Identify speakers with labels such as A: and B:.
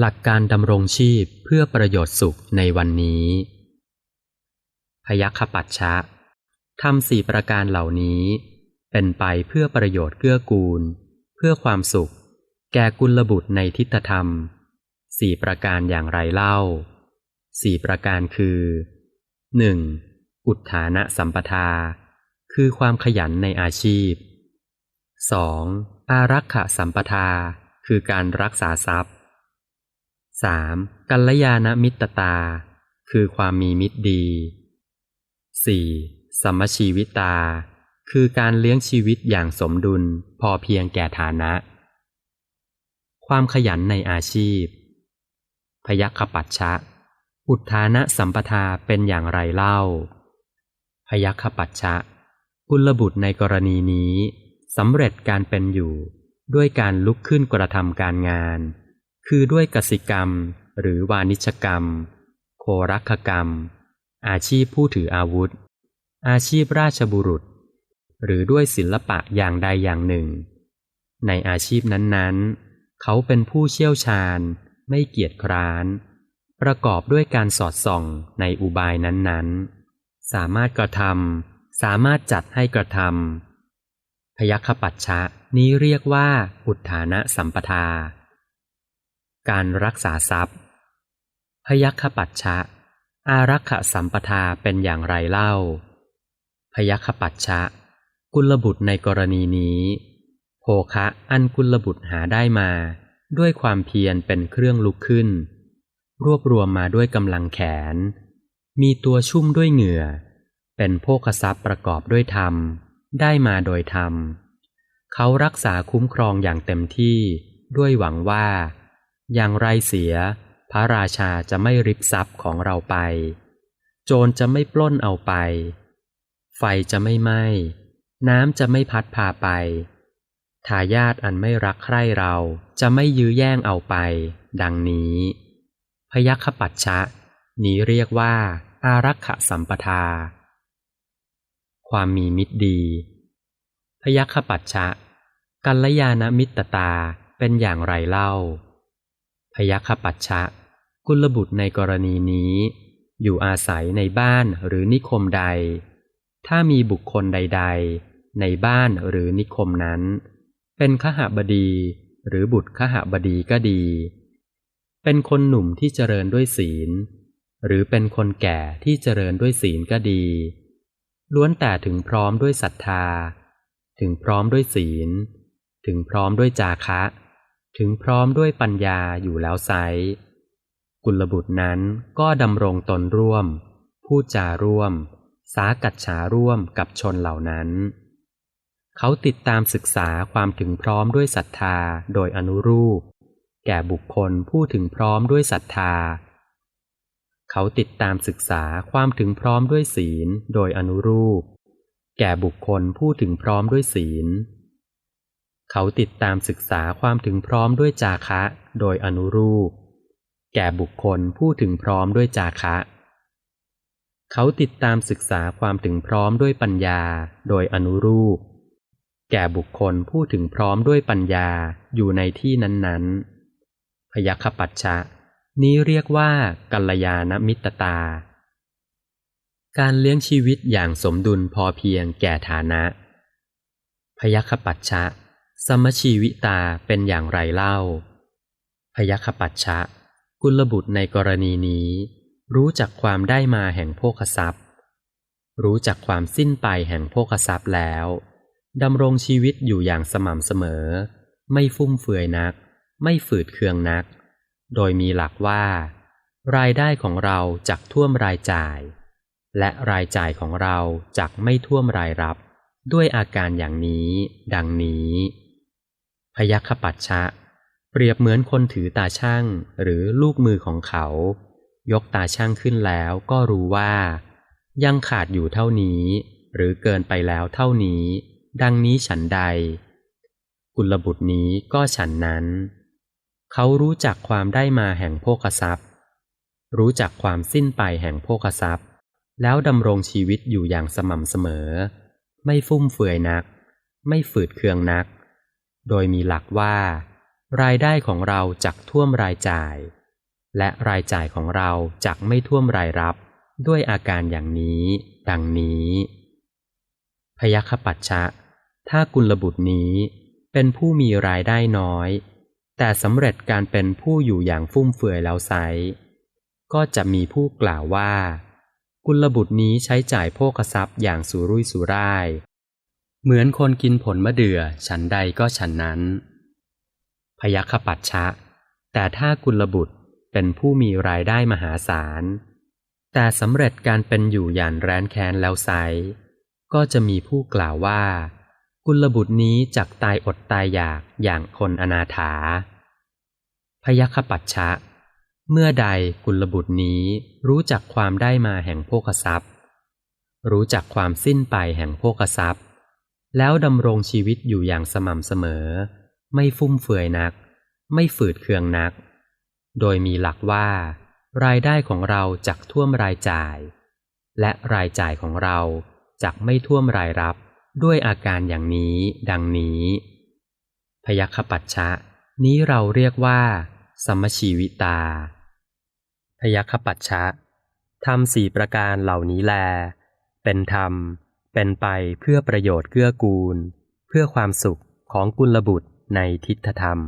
A: หลักการดำรงชีพเพื่อประโยชน์สุขในวันนี้ พยัคฆปัชชะทำสี่ประการเหล่านี้ เป็นไปเพื่อประโยชน์เกื้อกูล เพื่อความสุข แก่กุลบุตรในทิฏฐธรรมสี่ประการอย่างไรเล่าสี่ประการคือหนึ่งอุทธานะสัมปทา คือความขยันในอาชีพ 2. อารักขะสัมปทา คือการรักษาทรัพย์ 3. กัลยาณมิตรตา คือความมีมิตรดี 4. สมมชีวิตา คือการเลี้ยงชีวิตอย่างสมดุลพอเพียงแก่ฐานะ ความขยันในอาชีพ พยัคฆปัชชะ อุทานะสัมปทาเป็นอย่างไรเล่า พยัคฆปัชชะกุลบุตรในกรณีนี้สำเร็จการเป็นอยู่ ด้วยการลุกขึ้นกระทำการงาน คือด้วยกสิกรรม หรือวานิชกรรม โครักกรรม อาชีพผู้ถืออาวุธ อาชีพราชบุรุษ หรือด้วยศิลปะอย่างใดอย่างหนึ่ง ในอาชีพนั้นๆ เขาเป็นผู้เชี่ยวชาญ ไม่เกียจคร้าน ประกอบด้วยการสอดส่องในอุบายนั้นๆ สามารถกระทำสามารถจัดให้กระทำพยัคฆปัชชะนี้เรียกว่าอุทานะสัมปทา การรักษาทรัพย์ พยัคฆปัชชะอารักขสัมปทาเป็นอย่างไรเล่า พยัคฆปัชชะกุลบุตรในกรณีนี้ โภคะอันกุลบุตรหาได้มา ด้วยความเพียรเป็นเครื่องลุกขึ้น รวบรวมมาด้วยกำลังแขน มีตัวชุ่มด้วยเหงื่อ เป็นโภคทรัพย์ประกอบด้วยธรรม ได้มาโดยธรรม เขารักษาคุ้มครองอย่างเต็มที่ด้วยหวังว่า อย่างไรเสีย พระราชาจะไม่ริบทรัพย์ของเราไป โจรจะไม่ปล้นเอาไป ไฟจะไม่ไหม้น้ำจะไม่พัดพาไปทายาทอันไม่รักใคร่เราจะไม่ยื้อแย่งเอาไป ดังนี้ พยัคฆปัชชะนี้เรียกว่า อารักขสัมปทา ความมีมิตรดี พยัคฆปัชชะกัลยาณมิตรตาเป็นอย่างไรเล่า พยัคปัชชะกุลบุตรในกรณีนี้ อยู่อาศัยในบ้านหรือนิคมใด ถ้ามีบุคคลใด ๆ ในบ้านหรือนิคมนั้น เป็นขหบดีหรือบุตรขหบดีก็ดี เป็นคนหนุ่มที่เจริญด้วยศีล หรือเป็นคนแก่ที่เจริญด้วยศีลก็ดี ล้วนแต่ถึงพร้อมด้วยศรัทธา ถึงพร้อมด้วยศีล ถึงพร้อมด้วยจาคะ ถึงพร้อมด้วยปัญญาอยู่แล้วไซกุลบุตรนั้นก็ดำรงตนร่วมพูดจาร่วม สากัดฉาร่วมกับชนเหล่านั้น เขาติดตามศึกษาความถึงพร้อมด้วยศรัทธาโดยอนุรูป แก่บุคคลผู้ถึงพร้อมด้วยศรัทธา เขาติดตามศึกษาความถึงพร้อมด้วยศีลโดยอนุรูป แก่บุคคลผู้ถึงพร้อมด้วยศีล เขาติดตามศึกษาความถึงพร้อมด้วยจาคะ โดยอนุรูป แก่บุคคลผู้ถึงพร้อมด้วยจาคะ เขาติดตามศึกษาความถึงพร้อมด้วยปัญญา โดยอนุรูป แก่บุคคลผู้ถึงพร้อมด้วยปัญญาอยู่ในที่นั้นๆ พยัคฆปัชชะนี้เรียกว่ากัลยาณมิตรตา การเลี้ยงชีวิตอย่างสมดุลพอเพียงแก่ฐานะ พยัคฆปัชชะ สมชีวิตาเป็นอย่างไรเล่า พยัคฆปัชชะ กุลบุตรในกรณีนี้ รู้จักความได้มาแห่งโภคทรัพย์ รู้จักความสิ้นไปแห่งโภคทรัพย์แล้วดำรงชีวิตอยู่อย่างสม่ำเสมอ ไม่ฟุ่มเฟือยนัก ไม่ฝืดเคืองนัก โดยมีหลักว่า รายได้ของเราจักท่วมรายจ่าย และรายจ่ายของเราจักไม่ท่วมรายรับ ด้วยอาการอย่างนี้ ดังนี้ พยัคฆปัชชะเปรียบเหมือนคนถือตาช่างหรือลูกมือของเขา ยกตาช่างขึ้นแล้วก็รู้ว่า ยังขาดอยู่เท่านี้ หรือเกินไปแล้วเท่านี้ ดังนี้ฉันใด กุลบุตรนี้ก็ฉันนั้น เขารู้จักความได้มาแห่งโภคทรัพย์ รู้จักความสิ้นไปแห่งโภคทรัพย์ แล้วดำรงชีวิตอยู่อย่างสม่ำเสมอ ไม่ฟุ่มเฟือยนัก ไม่ฝืดเคืองนัก โดยมีหลักว่า รายได้ของเราจักท่วมรายจ่าย และรายจ่ายของเราจักไม่ท่วมรายรับ ด้วยอาการอย่างนี้ ดังนี้ พยัคฆปัจฉะถ้ากุลบุตรนี้เป็นผู้มีรายได้น้อย แต่สำเร็จการเป็นผู้อยู่อย่างฟุ่มเฟือยแล้วไซก็จะมีผู้กล่าวว่า กุลบุตรนี้ใช้จ่ายโภคทรัพย์อย่างสุรุ่ยสุร่าย เหมือนคนกินผลมะเดื่อฉันใดก็ฉันนั้น พยัคฆปัจฉะแต่ถ้ากุลบุตรเป็นผู้มีรายได้มหาศาล แต่สำเร็จการเป็นอยู่อย่างแร้นแค้นแล้วไซก็จะมีผู้กล่าวว่า กุลบุตรนี้จักตายอดตายอยากอย่างคนอนาถา พยัคฆปัจฉะเมื่อใดกุลบุตรนี้รู้จักความได้มาแห่งโภคทรัพย์ รู้จักความสิ้นไปแห่งโภคทรัพย์ แล้วดำรงชีวิตอยู่อย่างสม่ำเสมอ ไม่ฟุ่มเฟือยนัก ไม่ฝืดเคืองนัก โดยมีหลักว่า รายได้ของเราจักท่วมรายจ่าย และรายจ่ายของเราจักไม่ท่วมรายรับด้วยอาการอย่างนี้ดังนี้ พยัคฆปัจฉะนี้เราเรียกว่า สมชีวิตา พยัคฆปัจฉะทำสี่ประการเหล่านี้แล เป็นธรรม เป็นไปเพื่อประโยชน์เกื้อกูล เพื่อความสุขของกุลบุตรในทิฏฐธรรม